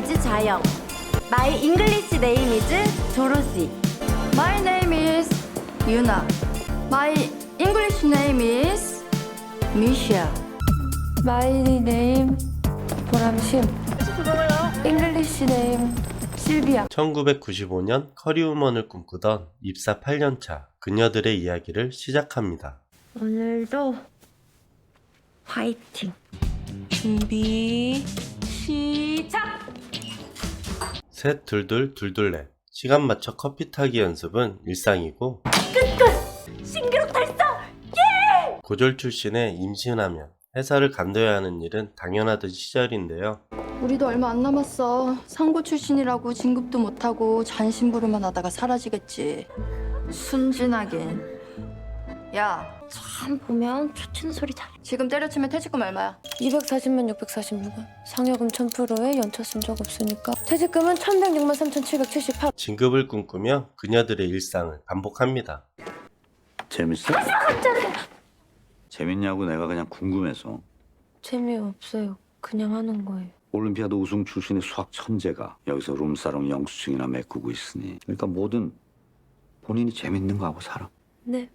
is 자영. My English name is 조로시. My name is 유나. My English name is 미샤. My name 보람심. English name 실비아. 1995년 커리우먼을 꿈꾸던 입사 8년차 그녀들의 이야기를 시작합니다. 오늘도 화이팅. 준비 시작. 셋 둘둘 둘둘넷 시간 맞춰 커피 타기 연습은 일상이고 신기록 달성. 고졸 출신의 임신하면 회사를 간둬야 하는 일은 당연하던 시절인데요. 우리도 얼마 안 남았어. 상고 출신이라고 진급도 못하고 잔심부름만 하다가 사라지겠지. 순진하긴. 야, 참 보면 좋친 소리 잘. 지금 때려치면 퇴직금 얼마야? 240만 646원. 상여금 1000%에 연차 쓴 적 없으니까 퇴직금은 1106만 3778. 진급을 꿈꾸며 그녀들의 일상을 반복합니다. 재밌어? 재밌냐고 내가 그냥 궁금해서 재미없어요. 그냥 하는 거예요. 올림피아드 우승 출신의 수학 천재가 여기서 룸사롱 영수증이나 메꾸고 있으니 그러니까 뭐든 본인이 재밌는 거 하고 살아 네.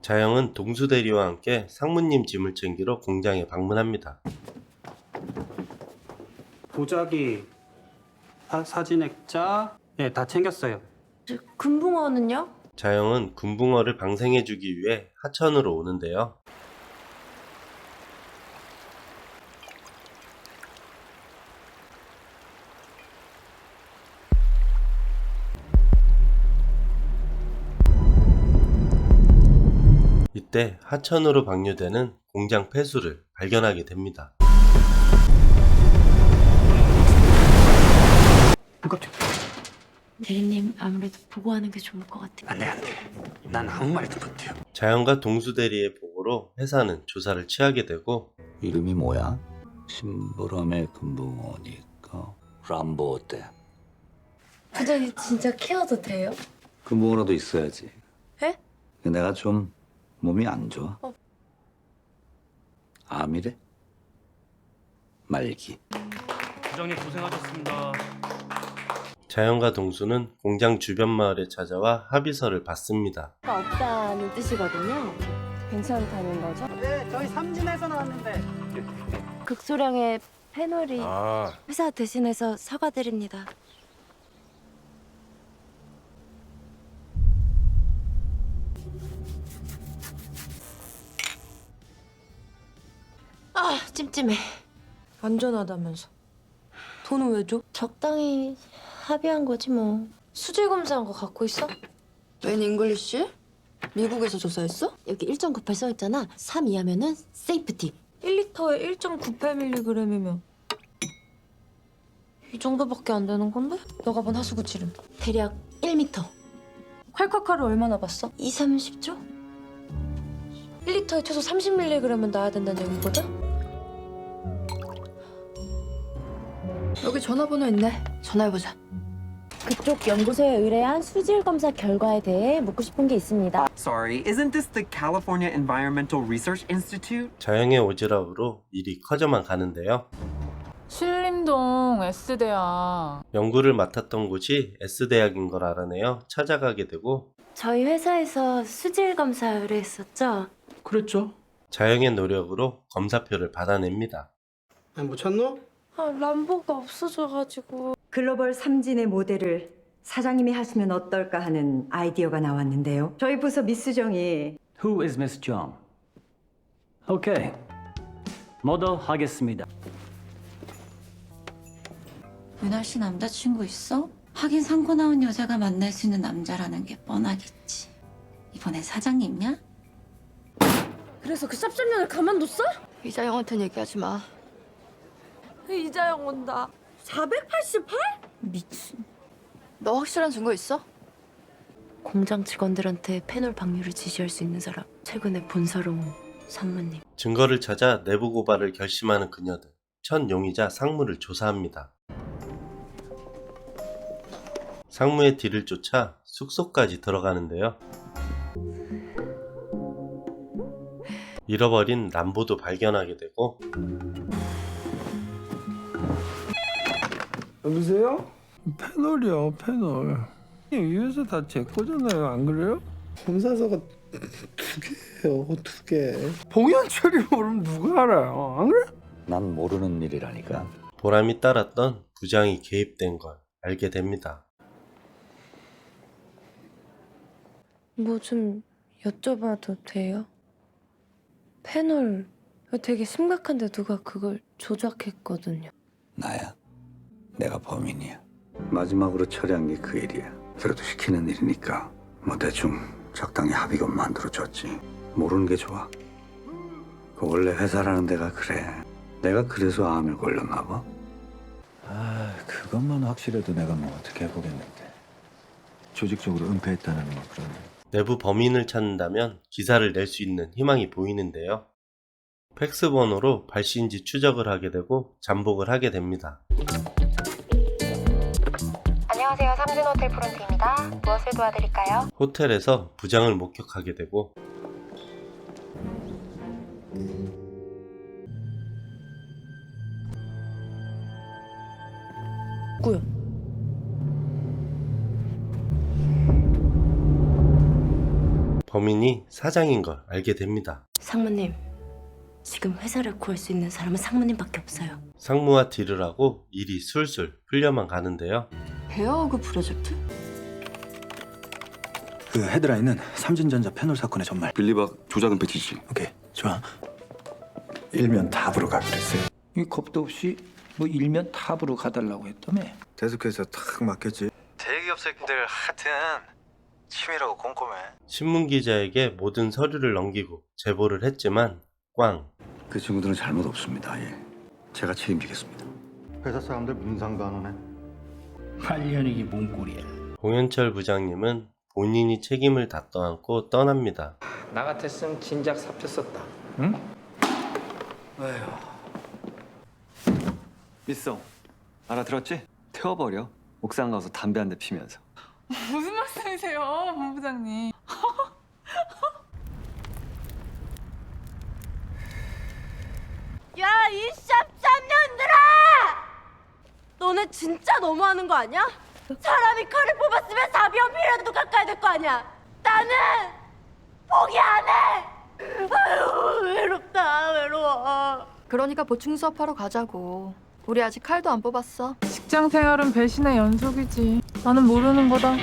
자영은 동수대리와 함께 상무님 짐을 챙기러 공장에 방문합니다. 보자기, 사, 사진 액자, 예, 다 챙겼어요. 금붕어는요? 자영은 군붕어를 방생해주기 위해 하천으로 오는데요. 이때 하천으로 방류되는 공장 폐수를 발견하게 됩니다. 대리님 아무래도 보고하는 게 좋을 것 같아요. 안 돼, 안 돼. 난 아무 말도 못해요. 자영과 동수대리의 보고로 회사는 조사를 취하게 되고 이름이 뭐야? 심부름의 금붕어니까 람보 어때? 부장님 진짜 키워도 돼요? 금붕어라도 있어야지 에? 내가 좀 몸이 안 좋아 어. 암이래? 말기 부장님 고생하셨습니다. 자영과 동수는 공장 주변 마을에 찾아와 합의서를 받습니다. 없다는 뜻이거든요. 괜찮다는 거죠? 네, 저희 삼진에서 나왔는데. 극소량의 페놀이 회사 대신해서 사과드립니다. 아 찜찜해. 안전하다면서. 돈은 왜 줘? 적당히 합의한 거지 뭐. 수질 검사한 거 갖고 있어? 웬 잉글리시? 미국에서 조사했어? 여기 1.98 써있잖아. 3 이하면은 세이프티. 1리터에 1.98mg이면 이 정도밖에 안 되는 건데? 너가 본 하수구 지름. 대략 1m. 콸콸콸을 얼마나 봤어? 2, 30조? 1리터에 최소 30mg은 나야 된다는 얘기거든? 여기 전화번호 있네. 전화해보자. 그쪽 연구소에 의뢰한 수질 검사 결과에 대해 묻고 싶은 게 있습니다. Sorry, isn't this the California Environmental Research Institute? 자영의 오지랖으로 일이 커져만 가는데요. 신림동 S대야. 연구를 맡았던 곳이 S대학인 걸 알아내어 찾아가게 되고 저희 회사에서 수질 검사 의뢰했었죠. 그랬죠. 자영의 노력으로 검사표를 받아냅니다. 아, 못 찾노? 아, 람보가 없어져가지고. 글로벌 삼진의 모델을 사장님이 하시면 어떨까 하는 아이디어가 나왔는데요. 저희 부서 미수정이 Who is Miss Jung? 오케이. 모델 하겠습니다. 윤아 씨 남자친구 있어? 하긴 상고 나온 여자가 만날 수 있는 남자라는 게 뻔하겠지. 이번엔 사장님이야? 그래서 그 쌉쌀년을 가만뒀어? 이자영한테는 얘기하지 마. 이자영 온다. 488? 미친. 너 확실한 증거 있어? 공장 직원들한테 페놀 방류를 지시할 수 있는 사람. 최근에 본사로 온 상무님. 증거를 찾아 내부 고발을 결심하는 그녀들. 첫 용의자 상무를 조사합니다. 상무의 뒤를 쫓아 숙소까지 들어가는데요. 잃어버린 람보도 발견하게 되고 그래요? 패널이요, 패널. 이 회사 다 제 거잖아요, 안 그래요? 본사서가 두 개예요, 두 개. 봉현철이 모르면 누가 알아요, 안 그래? 난 모르는 일이라니까. 보람이 따랐던 부장이 개입된 걸 알게 됩니다. 뭐 좀 여쭤봐도 돼요? 패널 되게 심각한데 누가 그걸 조작했거든요. 나야. 내가 범인이야. 마지막으로 처리한 게 그 일이야. 그래도 시키는 일이니까 뭐 대충 적당히 합의금 만들어줬지. 모르는 게 좋아. 그 원래 회사라는 데가 그래. 내가 그래서 암을 걸렸나 봐. 아, 그것만 확실해도 내가 뭐 어떻게 해보겠는데. 조직적으로 은폐했다는 뭐 그런. 내부 범인을 찾는다면 기사를 낼 수 있는 희망이 보이는데요. 팩스 번호로 발신지 추적을 하게 되고 잠복을 하게 됩니다. 안녕하세요. 삼진호텔 프론트입니다. 무엇을 도와드릴까요? 호텔에서 부장을 목격하게 되고 누구요? 범인이 사장인 걸 알게 됩니다. 상무님, 지금 회사를 구할 수 있는 사람은 상무님밖에 없어요. 상무와 딜을 하고 일이 술술 풀려만 가는데요. 베어오그 프로젝트? 그 헤드라인은 삼진전자 패널 사건의 전말. 빌리박 조작은 배치지. 오케이, 좋아. 일면 탑으로 가기로 했어요. 이 겁도 없이 뭐 일면 탑으로 가달라고 했다며. 계속해서 탁 맡겼지. 대기업 새끼들 하여튼 치밀하고 꼼꼼해. 신문 기자에게 모든 서류를 넘기고 제보를 했지만 꽝. 그 친구들은 잘못 없습니다. 예. 제가 책임지겠습니다. 회사 사람들 문상반원해. 8년이기 뭔 꼴이야. 공현철 부장님은 본인이 책임을 다 떠안고 떠납니다. 나 같았으면 진작 사표 썼다. 미송, 알아들었지? 태워버려. 옥상 가서 담배 한 대 피면서. 무슨 말씀이세요, 본부장님? 야, 이 샵잡년들아! 너네 진짜 너무하는 거 아니야? 사람이 칼을 뽑았으면 4비언피라도 깎아야 될 거 아니야? 나는 포기 안 해! 아유, 외롭다, 외로워. 그러니까 보충 수업하러 가자고. 우리 아직 칼도 안 뽑았어. 직장 생활은 배신의 연속이지. 나는 모르는 거다.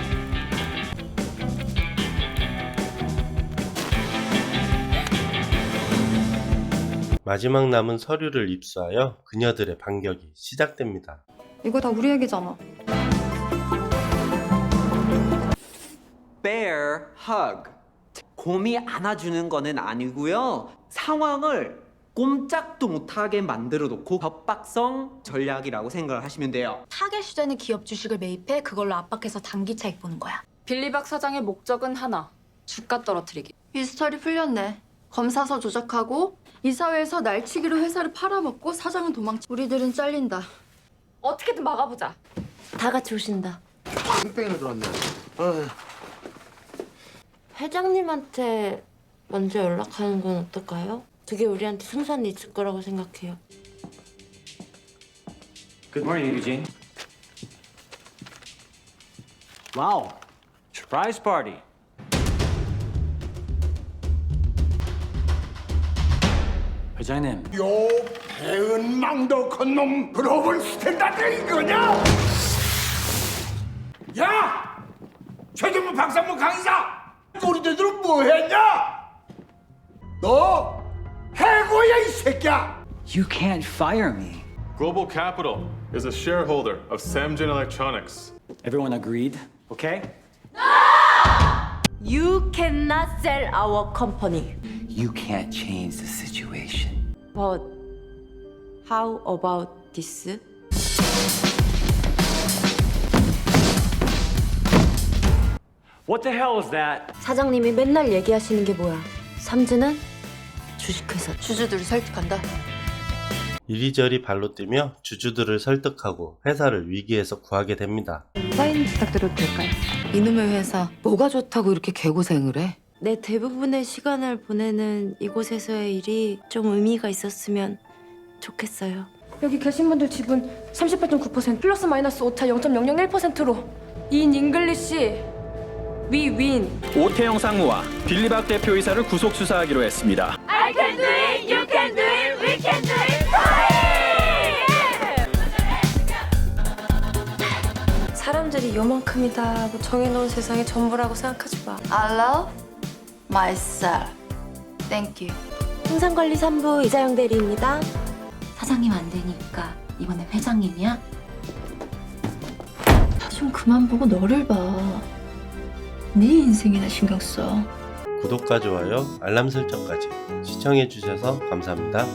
마지막 남은 서류를 입수하여 그녀들의 반격이 시작됩니다. 이거 다 우리 얘기잖아. Bear hug. 곰이 안아주는 거는 아니고요. 상황을 꼼짝도 못하게 만들어 놓고 협박성 전략이라고 생각을 하시면 돼요. 타겟 주되는 기업 주식을 매입해 그걸로 압박해서 단기 차익 보는 거야. 빌리박 사장의 목적은 하나. 주가 떨어뜨리기. 히스터리 풀렸네. 검사서 조작하고 이사회에서 날치기로 회사를 팔아먹고 사장은 도망치. 우리들은 잘린다. 어떻게든 막아보자. 다 같이 오신다. 뺑뺑이를 들었네. 회장님한테 먼저 연락하는 건 어떨까요? 그게 우리한테 승산이 있을 거라고 생각해요. Good morning, Eugene. Wow, surprise party. 회장님, 요 배은 망덕한 놈 브로븐 스탠다드 이거냐? 야! 최정무 박사모 강의사! 꼬리대들은 뭐 했냐? 너 해고야 이 새끼야! you can't fire me. Global Capital is a shareholder of Samgen Electronics. Everyone agreed, okay? You cannot sell our company. You can't change the situation. But how about this? What the hell is that? 사장님이 맨날 얘기하시는 게 뭐야? 삼진은 주식회사. 주주들을 설득한다. 이리저리 발로 뛰며 주주들을 설득하고 회사를 위기에서 구하게 됩니다. 사인 부탁드려도 될까요? 이놈의 회사 뭐가 좋다고 이렇게 개고생을 해? 내 대부분의 시간을 보내는 이곳에서의 일이 좀 의미가 있었으면 좋겠어요. 여기 계신 분들 지분 38.9% 플러스 마이너스 오차 0.001%로 인 잉글리시 위 윈. 오태영 상무와 빌리박 대표이사를 구속 수사하기로 했습니다. I can do it, you can do it, we can do it, 사람들이 요만큼이다고 정해놓은 세상이 전부라고 생각하지 마. I love myself. Thank you. 생산관리 3부 이자영 대리입니다. 사장님 안 되니까 이번에 회장님이야? 좀 그만 보고 너를 봐. 네 인생이나 신경 써. 구독과 좋아요, 알람 설정까지 시청해주셔서 감사합니다.